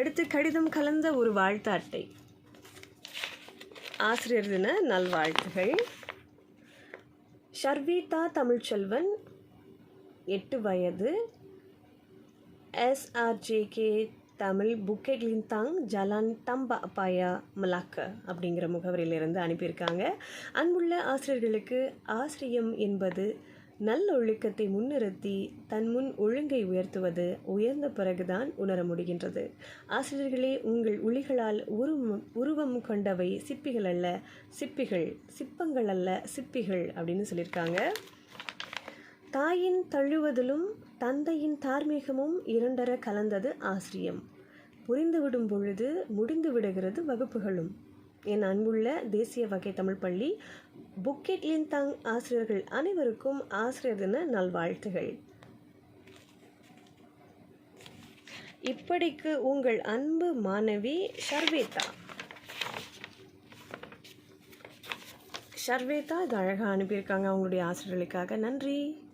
அடுத்து கடிதம் கலந்த ஒரு வாழ்த்து அட்டை ஆசிரியர் தின நல்வாழ்த்துகள். ஷர்வீதா தமிழ்ச்செல்வன் எட்டு வயது. எஸ்ஆர்ஜேகே தமிழ் புக்கெட்லின்தாங் ஜலான் தம்பா பாயா மலாக்க அப்படிங்கிற முகவரியிலிருந்து அனுப்பியிருக்காங்க. அன்புள்ள ஆசிரியர்களுக்கு ஆசிரியம் என்பது நல்லொழுக்கத்தை முன்னிறுத்தி தன் முன் ஒழுங்கை உயர்த்துவது உயர்ந்த பிறகுதான் உணர முடிகின்றது. ஆசிரியர்களே உங்கள் உளிகளால் உருவம் உருவம் கொண்டவை சிப்பிகள் அல்ல சிப்பிகள் சிப்பங்கள் அல்ல சிப்பிகள் அப்படின்னு சொல்லியிருக்காங்க. தாயின் தழுவதிலும் தந்தையின் தார்மீகமும் இரண்டர கலந்தது ஆசிரியம். புரிந்துவிடும் பொழுது முடிந்து விடுகிறது வகுப்புகளும். என் அன்புள்ள தேசிய வகை தமிழ் பள்ளி புக்கெட் லிந்தாங் ஆசிரியர்கள் அனைவருக்கும் ஆசிரியர் தின நல்வாழ்த்துகள். இப்படிக்கு உங்கள் அன்பு மாணவி ஷர்வேதா. ஷர்வேதா இது அழகாக அனுப்பியிருக்காங்க அவங்களுடைய ஆசிரியர்களுக்காக. நன்றி.